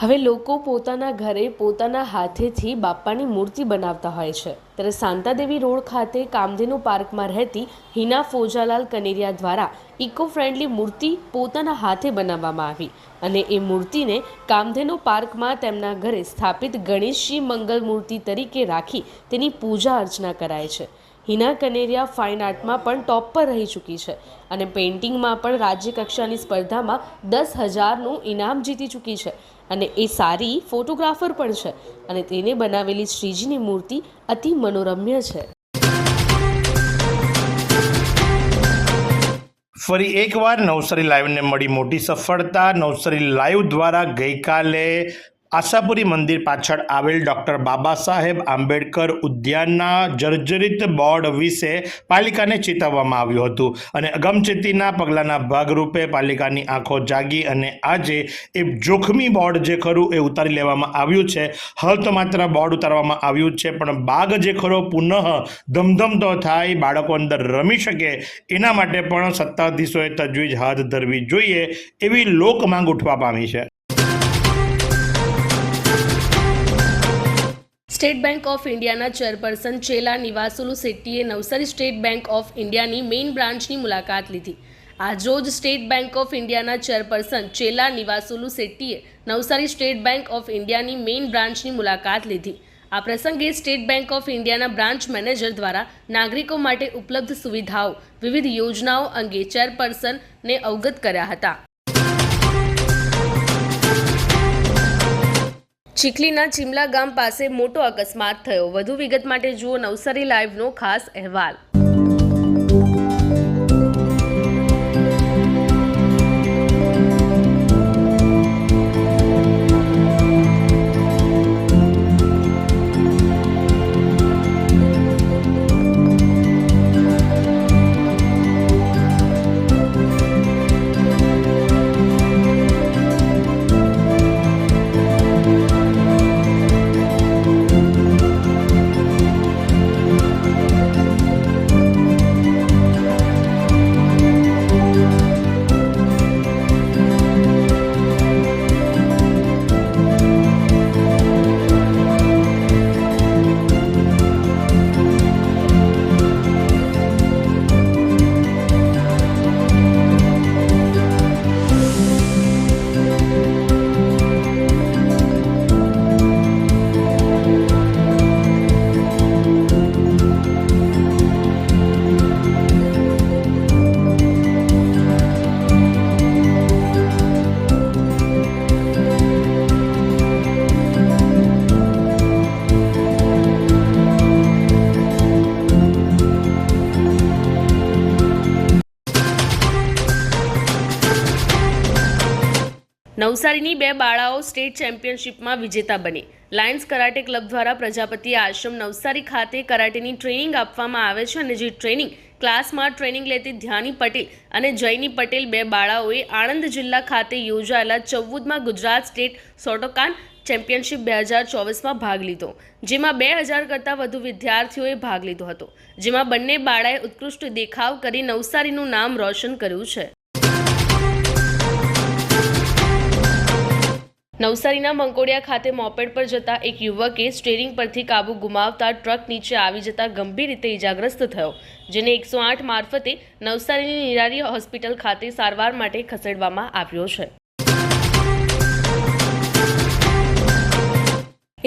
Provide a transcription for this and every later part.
હવે લોકો પોતાના ઘરે પોતાના હાથેથી બાપાની મૂર્તિ બનાવતા હોય છે. ત્યારે શાંતાદેવી રોડ ખાતે કામધેનુ પાર્કમાં રહેતી હિના ફોજાલાલ કનેરિયા દ્વારા ઇકો ફ્રેન્ડલી મૂર્તિ પોતાના હાથે બનાવવામાં આવી અને એ મૂર્તિને કામધેનુ પાર્કમાં તેમના ઘરે સ્થાપિત ગણેશજી મંગલ મૂર્તિ તરીકે રાખી તેની પૂજા અર્ચના કરાય છે. હિના કનેરિયા ફાઇન આર્ટમાં પણ ટોપ પર રહી ચૂકી છે અને પેઇન્ટિંગમાં પણ રાજ્યકક્ષાની સ્પર્ધામાં દસ હજારનું ઇનામ જીતી ચૂકી છે અને એ સારી ફોટોગ્રાફર પણ છે અને તેને બનાવેલી શ્રીજીની મૂર્તિ અતિ મનોરમ્ય છે. ફરી એકવાર નવસારી લાઈવને મળી મોટી સફળતા. નવસારી લાઈવ દ્વારા ગઈકાલે આશાપુરી મંદિર પાછળ આવેલ ડૉક્ટર બાબા સાહેબ આંબેડકર ઉદ્યાનના જર્જરિત બોર્ડ વિશે પાલિકાને ચેતવવામાં આવ્યું હતું. અને અગમચેતીના પગલાંના ભાગરૂપે પાલિકાની આંખો જાગી અને આજે એ જોખમી બોર્ડ જે ખરું એ ઉતારી લેવામાં આવ્યું છે. હાલ તો માત્ર બોર્ડ ઉતારવામાં આવ્યું છે, પણ બાગ જે ખરો પુનઃ ધમધમતો થાય, બાળકો અંદર રમી શકે, એના માટે પણ સત્તાધીશોએ તજવીજ હાથ ધરવી જોઈએ એવી લોક માંગ ઉઠવા પામી છે. સ્ટેટ બેંક ઓફ ઇન્ડિયાના ચેરપર્સન ચેલા નિવાસુલુ શેટ્ટીએ નવસારી સ્ટેટ બેંક ઓફ ઇન્ડિયાની મેઇન બ્રાન્ચની મુલાકાત લીધી. આજરોજ સ્ટેટ બેંક ઓફ ઇન્ડિયાના ચેરપર્સન ચેલા નિવાસુલુ શેટ્ટીએ નવસારી સ્ટેટ બેંક ઓફ ઇન્ડિયાની મેઇન બ્રાન્ચની મુલાકાત લીધી. આ પ્રસંગે સ્ટેટ બેંક ઓફ ઇન્ડિયાના બ્રાન્ચ મેનેજર દ્વારા નાગરિકો માટે ઉપલબ્ધ સુવિધાઓ, વિવિધ યોજનાઓ અંગે ચેરપર્સનને અવગત કર્યા હતા. ચીખલીના ચિમલા ગામ પાસે મોટો અકસ્માત થયો. વધુ વિગત માટે જુઓ નવસારી લાઈવનો ખાસ અહેવાલ. નવસારીની બે બાળાઓ સ્ટેટ ચેમ્પિયનશિપમાં વિજેતા બની. લાયન્સ કરાટે ક્લબ દ્વારા પ્રજાપતિ આશ્રમ નવસારી ખાતે કરાટેની ટ્રેનિંગ આપવામાં આવે છે અને જે ટ્રેનિંગ ક્લાસમાં ટ્રેનિંગ લેતી ધ્યાની પટેલ અને જયની પટેલ બે બાળાઓએ આણંદ જિલ્લા ખાતે યોજાયેલા ચૌદમાં ગુજરાત સ્ટેટ સોટોકાન ચેમ્પિયનશિપ બે હજાર ચોવીસમાં ભાગ લીધો, જેમાં બે હજાર કરતાં વધુ વિદ્યાર્થીઓએ ભાગ લીધો હતો, જેમાં બંને બાળાએ ઉત્કૃષ્ટ દેખાવ કરી નવસારીનું નામ રોશન કર્યું છે. નવસારીના મંકોડિયા ખાતે મોપેડ પર જતા એક યુવકે સ્ટેરિંગ પરથી કાબુ ગુમાવતા ટ્રક નીચે આવી જતા ગંભીર રીતે ઇજાગ્રસ્ત થયો, જેને એકસો આઠ મારફતે નવસારીની નિરારી હોસ્પિટલ ખાતે સારવાર માટે ખસેડવામાં આવ્યો છે.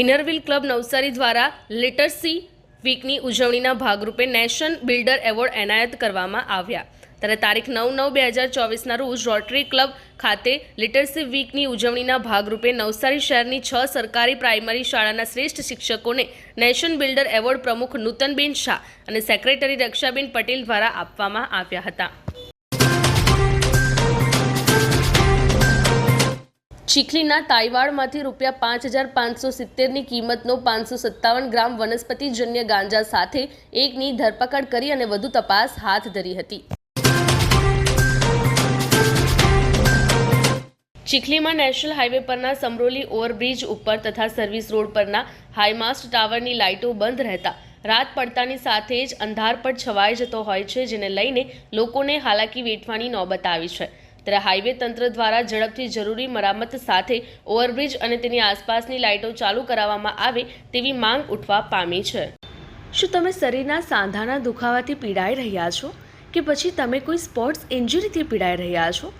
ઇનરવિલ ક્લબ નવસારી દ્વારા લિટરસી વીકની ઉજવણીના ભાગરૂપે નેશન બિલ્ડર એવોર્ડ એનાયત કરવામાં આવ્યા. ત્યારે તારીખ નવ નવ બે હજાર ચોવીસના રોજ રોટરી ક્લબ ખાતે લિટરસી વીકની ઉજવણીના ભાગરૂપે નવસારી શહેરની છ સરકારી પ્રાઇમરી શાળાના શ્રેષ્ઠ શિક્ષકોને નેશન બિલ્ડર એવોર્ડ પ્રમુખ નૂતનબેન શાહ અને સેક્રેટરી રક્ષાબેન પટેલ દ્વારા આપવામાં આવ્યા હતા. ચીખલીના તાઇવાડમાંથી રૂપિયા પાંચ હજાર પાંચસો સિત્તેરની કિંમતનો પાંચસો સત્તાવન ગ્રામ વનસ્પતિજન્ય ગાંજા સાથે એકની ધરપકડ કરી અને વધુ તપાસ હાથ ધરી હતી. ચીખલીમાં નેશનલ હાઈવે પરના સમરોલી ઓવરબ્રિજ ઉપર તથા સર્વિસ રોડ પરના હાઈમાસ્ટ ટાવરની લાઇટો બંધ રહેતા રાત પડતાની સાથે જ અંધાર પર છવાઈ જતો હોય છે, જેને લઈને લોકોને હાલાકી વેઠવાની નોબત આવી છે. ત્યારે હાઈવે તંત્ર દ્વારા ઝડપથી જરૂરી મરામત સાથે ઓવરબ્રિજ અને તેની આસપાસની લાઇટો ચાલુ કરાવવામાં આવે તેવી માંગ ઉઠવા પામી છે. શું તમે શરીરના સાંધાના દુખાવાથી પીડાઈ રહ્યા છો? કે પછી તમે કોઈ સ્પોર્ટ્સ ઇન્જરીથી પીડાઈ રહ્યા છો?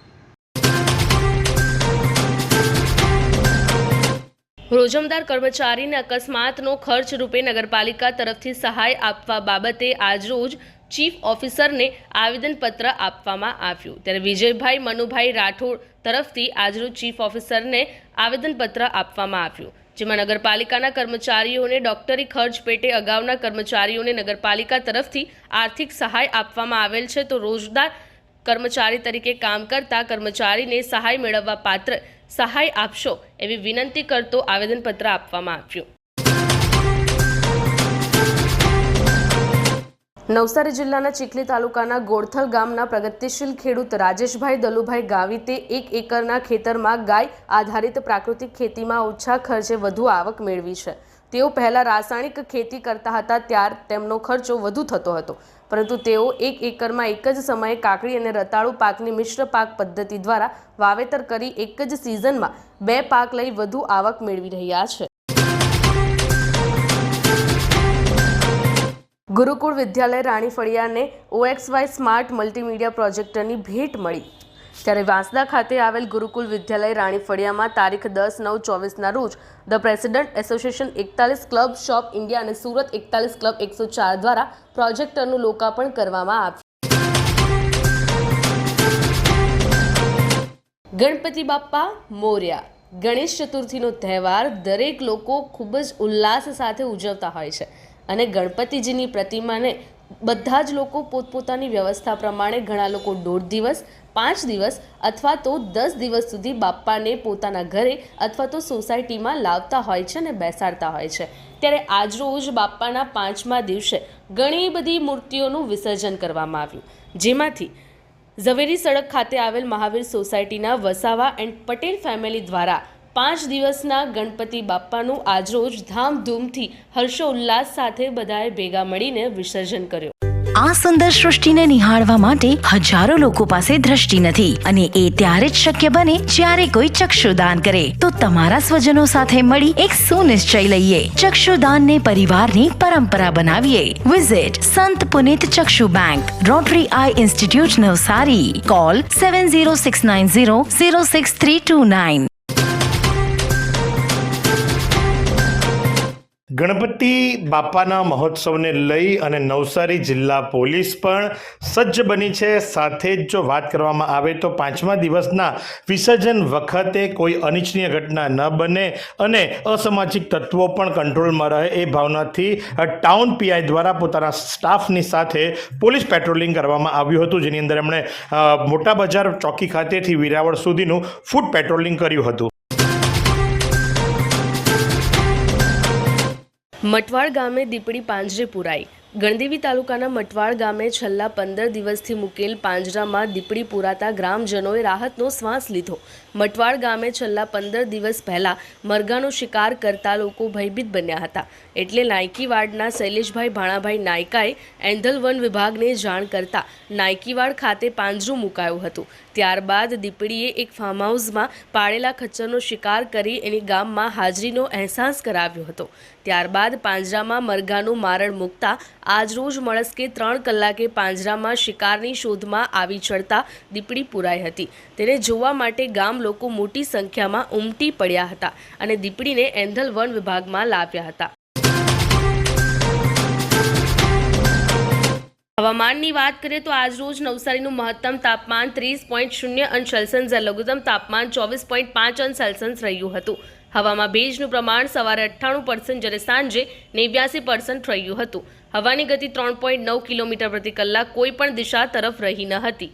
રોજમદાર કર્મચારીને અકસ્માતનો ખર્ચ રૂપે નગરપાલિકા તરફથી સહાય આપવા બાબતે આજરોજ ચીફ ઓફિસરને આવેદનપત્ર આપવામાં આવ્યું. ત્યારે વિજયભાઈ મનુભાઈ રાઠોડ તરફથી આજરોજ ચીફ ઓફિસરને આવેદનપત્ર આપવામાં આવ્યું. જેમાં નગરપાલિકાના કર્મચારીઓને ડોક્ટરી ખર્ચ પેટે અગાઉના કર્મચારીઓને નગરપાલિકા તરફથી આર્થિક સહાય આપવામાં આવેલ છે. તો રોજદાર કર્મચારી તરીકે કામ કરતા કર્મચારીને સહાય મેળવવા પાત્ર સહાય આપશો એવી વિનંતી કરતો આવેદનપત્ર આપવામાં આવ્યું. નવસારી જિલ્લાના ચીખલી તાલુકાના ગોળથલ ગામના પ્રગતિશીલ ખેડૂત રાજેશભાઈ દલુભાઈ ગાવિતે એક એકરના ખેતરમાં ગાય આધારિત પ્રાકૃતિક ખેતીમાં ઓછા ખર્ચે વધુ આવક મેળવી છે. તેઓ પહેલાં રાસાયણિક ખેતી કરતા હતા, ત્યાર તેમનો ખર્ચો વધુ થતો હતો. પરંતુ તેઓ એક એકરમાં એક જ સમયે કાકડી અને રતાળુ પાકની મિશ્ર પાક પદ્ધતિ દ્વારા વાવેતર કરી એક જ સિઝનમાં બે પાક લઈ વધુ આવક મેળવી રહ્યા છે. ગુરુકુળ વિદ્યાલય રાણી ફળિયાને ઓએક્સવાય સ્માર્ટ મલ્ટીમીડિયા પ્રોજેક્ટરની ભેટ મળી. ત્યારે વાંસદા ખાતે આવેલ ગુરુકુલ વિદ્યાલય રાણી ફળિયામાં તારીખ દસ નવ ચોવીસના રોજ ધ પ્રેસિડન્ટ એસોસિએશન એકતાલીસ ક્લબ, શોપ ઇન્ડિયા અને સુરત એકતાલીસ ક્લબ એકસો ચાર દ્વારા પ્રોજેક્ટરનું લોકાર્પણ કરવામાં આવ્યું. ગણપતિ બાપ્પા મોર્યા. ગણેશ ચતુર્થીનો તહેવાર દરેક લોકો ખૂબ જ ઉલ્લાસ સાથે ઉજવતા હોય છે અને ગણપતિજીની પ્રતિમાને બધા જ લોકો પોતપોતાની વ્યવસ્થા પ્રમાણે ઘણા લોકો દોઢ દિવસ, પાંચ દિવસ અથવા તો દસ દિવસ સુધી બાપ્પાને પોતાના ઘરે અથવા તો સોસાયટીમાં લાવતા હોય છે અને બેસાડતા હોય છે. ત્યારે આજરોજ બાપ્પાના પાંચમા દિવસે ઘણી બધી મૂર્તિઓનું વિસર્જન કરવામાં આવ્યું. જેમાંથી ઝવેરી સડક ખાતે આવેલ મહાવીર સોસાયટીના વસાવા એન્ડ પટેલ ફેમિલી દ્વારા પાંચ દિવસના ગણપતિ બાપ્પાનું આજરોજ ધામધૂમથી હર્ષોલ્લાસ સાથે બધાએ ભેગા મળીને વિસર્જન કર્યું. આ સુંદર સૃષ્ટિને નિહાળવા માટે હજારો લોકો પાસે દ્રષ્ટિ નથી અને એ ત્યારે જ શક્ય બને જ્યારે કોઈ ચક્ષુદાન કરે. તો તમારા સ્વજનો સાથે મળી એક સુનિશ્ચય લઈએ. ચક્ષુદાનને પરિવારની પરંપરા બનાવીએ. Visit Sant Punit Chakshu bank Rotary eye institute Navsari. Call seven zero six nine zero zero six three two nine Ganpati બાપાના મહોત્સવને લઈ અને નવસારી જિલ્લા પોલીસ પણ સજ્જ બની છે. સાથે જ જો વાત કરવામાં આવે તો પાંચમા દિવસના વિસર્જન વખતે કોઈ અનિચ્છનીય ઘટના ન બને અને અસામાજિક તત્વો પણ કંટ્રોલમાં રહે એ ભાવનાથી ટાઉન પીઆઈ દ્વારા પોતાના સ્ટાફની સાથે પોલીસ પેટ્રોલિંગ કરવામાં આવ્યું હતું, જેની અંદર એમણે મોટા બજાર ચોકી ખાતેથી વિરાવળ સુધીનું ફૂડ પેટ્રોલિંગ કર્યું હતું. મટવાડ ગામે દીપડી પાંજરે પુરાઈ. ગણદેવી તાલુકાના મટવાડ ગામે છેલ્લા પંદર દિવસથી મુકેલ પાંજરામાં દીપડી પુરાતા ગ્રામજનોએ રાહતનો શ્વાસ લીધો. મટવાડ ગામે છેલ્લા પંદર દિવસ પહેલાં મરઘાનો શિકાર કરતા લોકો ભયભીત બન્યા હતા. એટલે નાયકીવાડના શૈલેષભાઈ ભાણાભાઈ નાયકાએ એન્ધલ વન વિભાગને જાણ કરતા નાયકીવાડ ખાતે પાંજરું મુકાયું હતું. ત્યારબાદ દીપડીએ એક ફાર્મ હાઉસમાં પાળેલા ખચ્ચરનો શિકાર કરી એની ગામમાં હાજરીનો અહેસાસ કરાવ્યો હતો. ત્યારબાદ પાંજરામાં મરઘાનું મારણ મૂકતા આજરોજ મળસ્કે ત્રણ કલાકે પાંજરામાં શિકારની શોધમાં આવી ચડતા દીપડી પુરાઈ હતી. તેને જોવા માટે ગામ લોકો મોટી સંખ્યામાં ઉમટી પડ્યા હતા અને દીપડીને એન્ધલ વન વિભાગમાં લાવ્યા હતા. હવામાનની વાત કરીએ તો આજરોજ નવસારીનું મહત્તમ તાપમાન ત્રીસ પોઈન્ટ શૂન્ય અંશ સેલ્સિયસ લઘુત્તમ તાપમાન ચોવીસ પોઈન્ટ પાંચ અંશ સેલ્સિયસ રહ્યું હતું. હવામાં ભેજનું પ્રમાણ સવારે અઠ્ઠાણું પર્સન્ટ જ્યારે સાંજે નેવ્યાસી પર્સન્ટ રહ્યું હતું. હવાની ગતિ ત્રણ પોઈન્ટ નવ કિલોમીટર પ્રતિ કલાક કોઈ પણ દિશા તરફ રહી ન હતી.